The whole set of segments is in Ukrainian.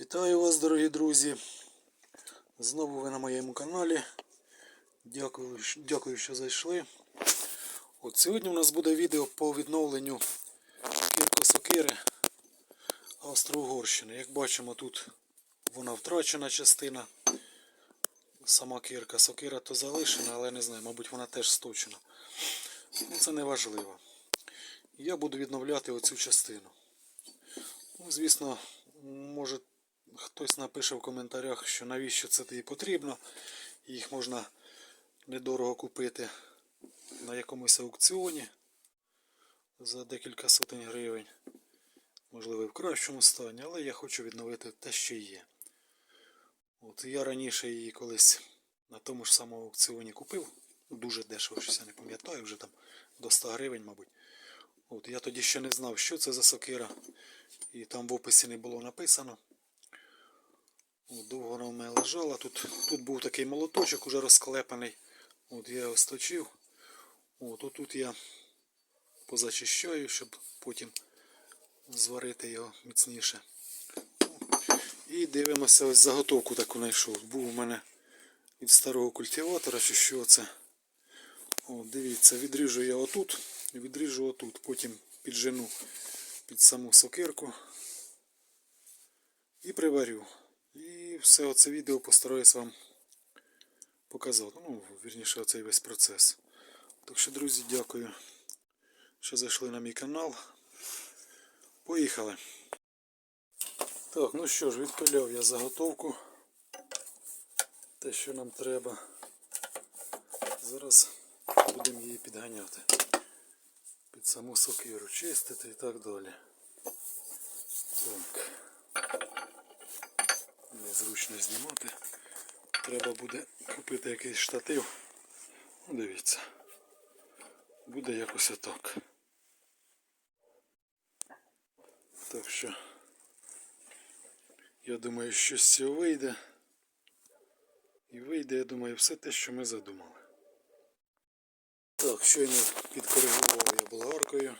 Вітаю вас, дорогі друзі. Знову ви на моєму каналі. Дякую, дякую, що зайшли. От сьогодні у нас буде відео по відновленню кіркосокири Австро-Угорщини. Як бачимо, тут вона втрачена частина. Сама кірка сокира то залишена, але не знаю, мабуть, вона теж сточена. Ну, це не важливо. Я буду відновляти оцю частину. Ну, звісно, може хтось напише в коментарях, що навіщо це тобі потрібно. Їх можна недорого купити на якомусь аукціоні за декілька сотень гривень. Можливо, і в кращому стані, але я хочу відновити те, що є. От я раніше її колись на тому ж самому аукціоні купив. Дуже дешево, щось я не пам'ятаю, вже там до 100 гривень, мабуть. От я тоді ще не знав, що це за сокира. І там в описі не було написано. Довго вона в мене лежала. Тут, тут був такий молоточок уже розклепаний. От я його сточив. От тут я позачищаю, щоб потім зварити його міцніше. І дивимося, ось заготовку таку знайшов. Був у мене від старого культиватора, чи що це. О, дивіться, відріжу я отут, відріжу отут, потім піджену під саму сокирку і приварю. І все оце відео постараюсь вам показати. Ну, вірніше, оцей весь процес. Так що, друзі, дякую, що зайшли на мій канал. Поїхали. Так, ну що ж, відпиляв я заготовку. Те, що нам треба. Зараз будемо її підганяти. Під саму сокиру чистити і так далі. Так. Незручно знімати. Треба буде купити якийсь штатив. Ну, дивіться. Буде якось отак. Так що я думаю, що з цього вийде. І вийде, я думаю, все те, що ми задумали. Так, щойно підкоригував я болгаркою.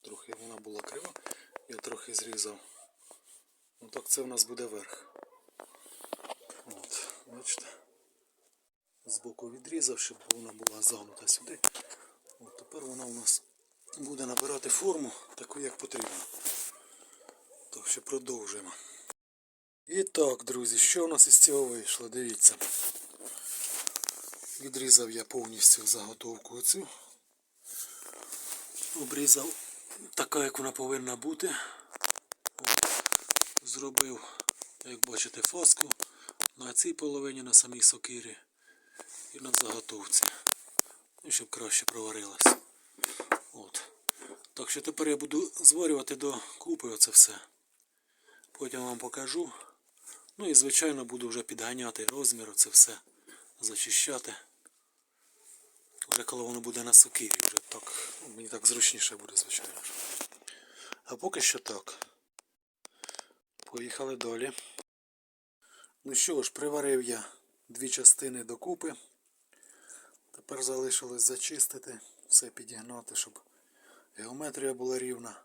Трохи вона була крива. Я трохи зрізав. Ну так це в нас буде верх. Бачите. Збоку відрізав, щоб вона була загнута сюди. От тепер вона у нас буде набирати форму таку, як потрібно. Так що продовжуємо. І так, друзі, що у нас із цього вийшло? Дивіться. Відрізав я повністю заготовку оцю. Обрізав така, як вона повинна бути. Зробив, як бачите, фаску на цій половині, на самій сокирі і на заготовці. Ну, щоб краще проварилось. От. Так що тепер я буду зварювати до купи оце все. Потім вам покажу. Ну і звичайно буду вже підганяти розмір, це все зачищати. Вже коли воно буде на сокирі, вже так, ну, мені так зручніше буде, звичайно. А поки що так. Поїхали далі. Ну що ж, приварив я дві частини докупи. Тепер залишилось зачистити, все підігнати, щоб геометрія була рівна.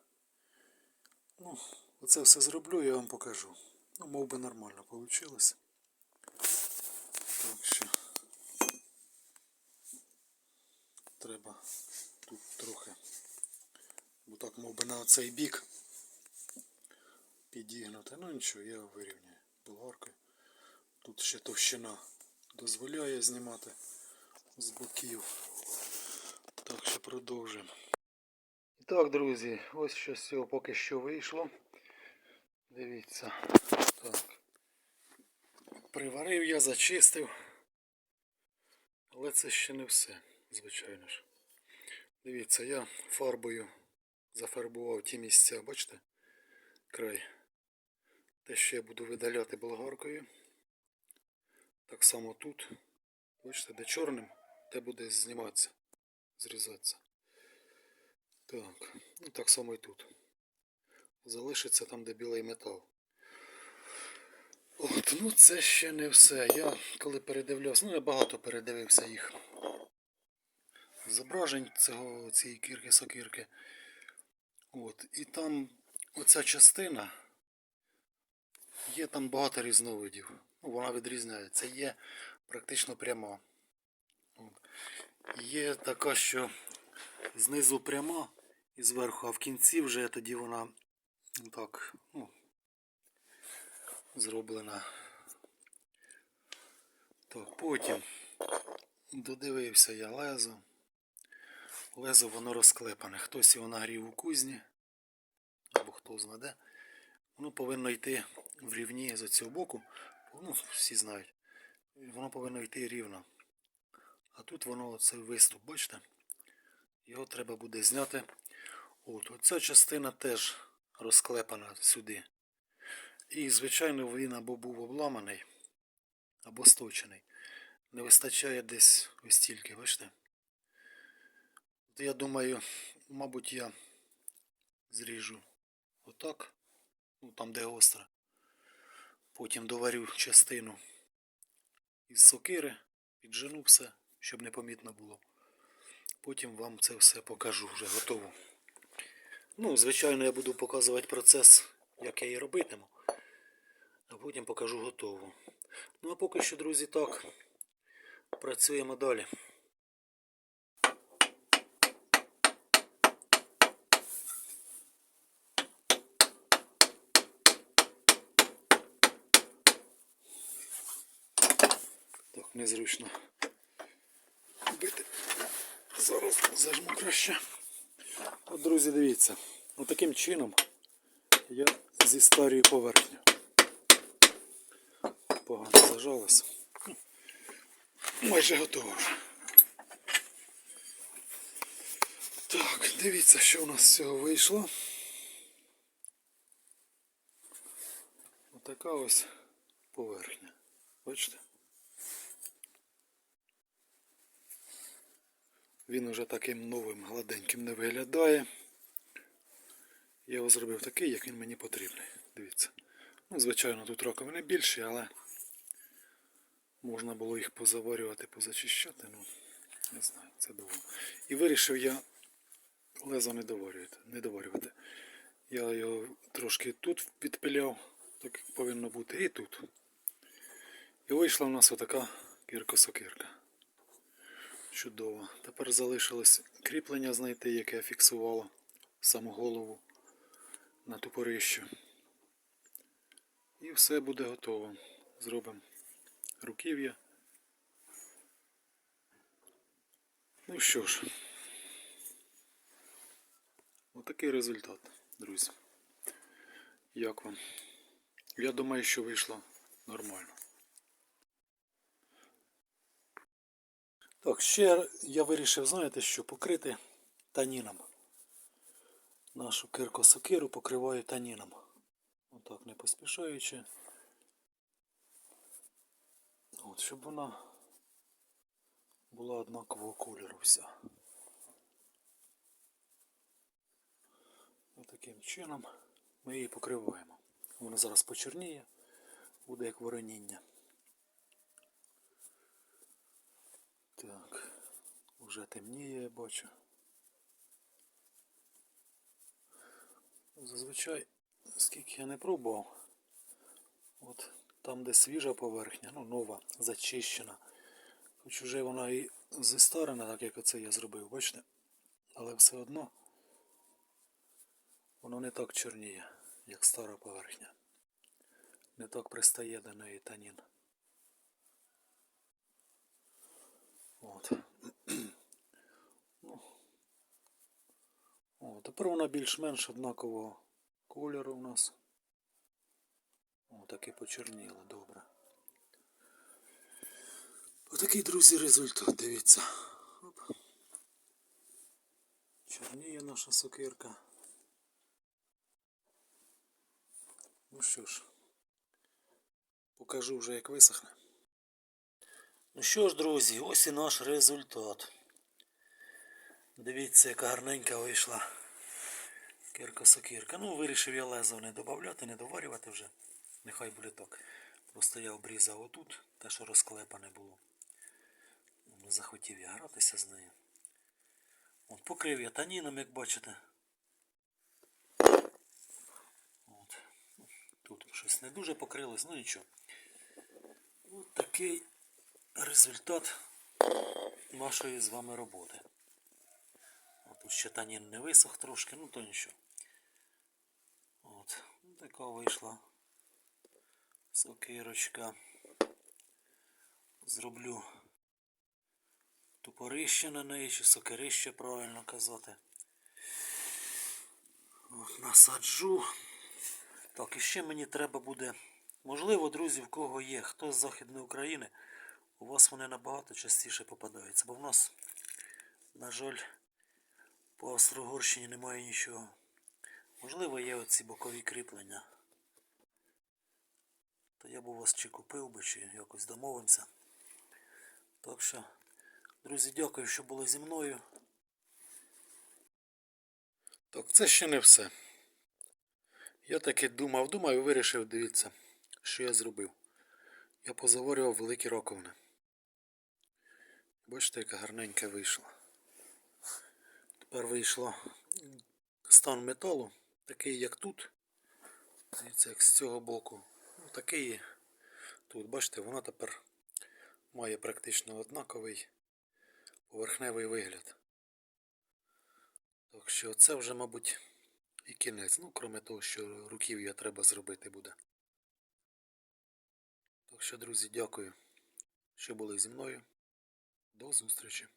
Ну, оце все зроблю, я вам покажу. Ну, мов би нормально вийшло. Так що треба тут трохи, бо так мов би на оцей бік підігнути. Ну нічого, я вирівняю болгаркою. Тут ще товщина дозволяє знімати з боків. Так що продовжуємо. І так, друзі, ось що з цього поки що вийшло. Дивіться. Так. Приварив я, зачистив. Але це ще не все, звичайно ж. Дивіться, я фарбою зафарбував ті місця, бачите? Край. Те, що я буду видаляти болгаркою. Так само тут. Бачите, де чорним, те буде зніматися, зрізатися. Так, ну так само і тут. Залишиться там, де білий метал. От, ну це ще не все. Я коли передивлявся, ну я багато передивився їх зображень цього, цієї кірки-сокирки. От, і там оця частина Є там багато різновидів. Ну, вона відрізняється. Є практично пряма. От. Є така, що знизу пряма і зверху, а в кінці вже тоді вона так, ну, зроблена. Так, потім додивився я лезо. Лезо воно розклепане. Хтось його нагрів у кузні, або хто знаде. Воно повинно йти в рівні з цього боку. Ну, всі знають. Воно повинно йти рівно. А тут воно оцей виступ, бачите? Його треба буде зняти. От, оця частина теж розклепана сюди. І, звичайно, він або був обламаний, або сточений. Не вистачає десь ось стільки, бачите? От я думаю, мабуть, я зріжу отак, ну там де гостро. Потім доварю частину із сокири, піджену все, щоб непомітно було. Потім вам це все покажу вже готово. Ну, звичайно, я буду показувати процес, як я її робитиму. А потім покажу готову. Ну а поки що, друзі, так. Працюємо далі. Незручно бити. Зараз зажму краще. От, друзі, дивіться. Отаким чином я зі старої поверхні. Погано зажалось. Майже готово вже. Так, дивіться, що у нас з цього вийшло. Отака ось поверхня. Бачите? Він уже таким новим гладеньким не виглядає. Я його зробив такий, як він мені потрібний. Дивіться. Ну, звичайно, тут раковини більші, але можна було їх позаварювати, позачищати. Ну, не знаю, це довго. І вирішив я лезо не доварювати. Не доварювати. Я його трошки тут підпиляв, так як повинно бути, і тут. І вийшла в нас отака кірка-сокирка. Чудово. Тепер залишилось кріплення знайти, яке фіксувало саму голову на тупорищу. І все буде готово. Зробимо руків'я. Ну що ж, отакий результат, друзі. Як вам? Я думаю, що вийшло нормально. Так, ще я вирішив, знаєте що, покрити таніном. Нашу киркосокиру покриваю таніном. Отак не поспішаючи. От, щоб вона була однакового кольору вся. Отаким чином ми її покриваємо. Вона зараз почерніє, буде як вороніння. Так, вже темніє, я бачу. Зазвичай, скільки я не пробував, от там, де свіжа поверхня, ну нова, зачищена. Хоч вже вона і зістарена, так як оце я зробив, бачите? Але все одно воно не так чорніє, як стара поверхня. Не так пристає до неї танін. От. О, тепер вона більш-менш однакового кольору у нас. О, так і почерніла, добре. Отакий, друзі, результат, дивіться. Оп. Чорніє наша сокирка. Ну що ж, покажу вже як висохне. Ну що ж, друзі, ось і наш результат. Дивіться, яка гарненька вийшла кирка-сокирка. Ну, вирішив я лезо не додавати, не доварювати вже. Нехай буде так. Просто я обрізав отут, те, що розклепане було. Не захотів я гратися з нею. От, покрив я таніном, як бачите. От. Тут щось не дуже покрилось, ну нічого. Ось такий результат нашої з вами роботи. От тут ще танін не висох трошки, ну то нічого. От, така вийшла сокирочка. Зроблю тупорище на неї, чи сокирище правильно казати. От, насаджу. Так, і ще мені треба буде. Можливо, друзі, в кого є, хто з Західної України, у вас вони набагато частіше попадаються. Бо в нас, на жаль, по Австро-Угорщині немає нічого. Можливо, є оці бокові кріплення. То я б у вас чи купив би, чи якось домовимося. Так що, друзі, дякую, що були зі мною. Так, це ще не все. Я таки думав, думав і вирішив, дивіться, що я зробив. Я позаворював великі раковини. Бачите, яка гарненька вийшла. Тепер вийшло стан металу, такий як тут. Дивіться, як з цього боку. Ну, такий тут. Бачите, вона тепер має практично однаковий поверхневий вигляд. Так що це вже, мабуть, і кінець. Ну, крім того, що руків'я треба зробити буде. Так що, друзі, дякую, що були зі мною. До зустрічі.